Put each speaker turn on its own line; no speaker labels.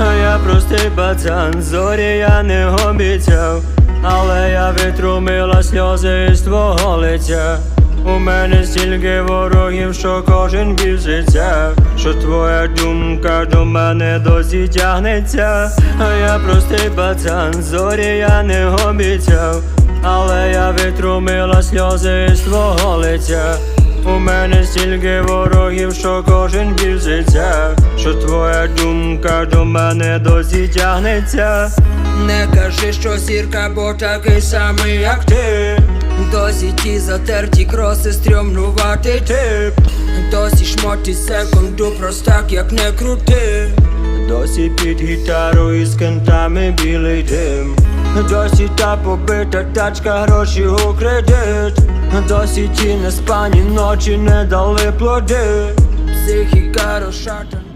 Я простий пацан, зорі я не обіцяв, але я витрумила сльози із твого лиця. У мене стільки ворогів, що кожен біситься, що твоя думка до мене досі тягнеться. А я простий пацан, зорі я не обіцяв, але я витрумила сльози з твого лиця. У мене стільки ворогів, що кожен біситься, що твоя думка до мене досі тягнеться.
Не кажи, що зірка, бо такий самий, як ти. Досі ті затерті кроси, стрьомнуватий тип. Досі шмоті секунду, простак, як не крути.
Досі під гітару із кентами білий дим Досі та побита тачка, гроші у кредит Досі ті неспані ночі не дали плоди
Психіка розшатана.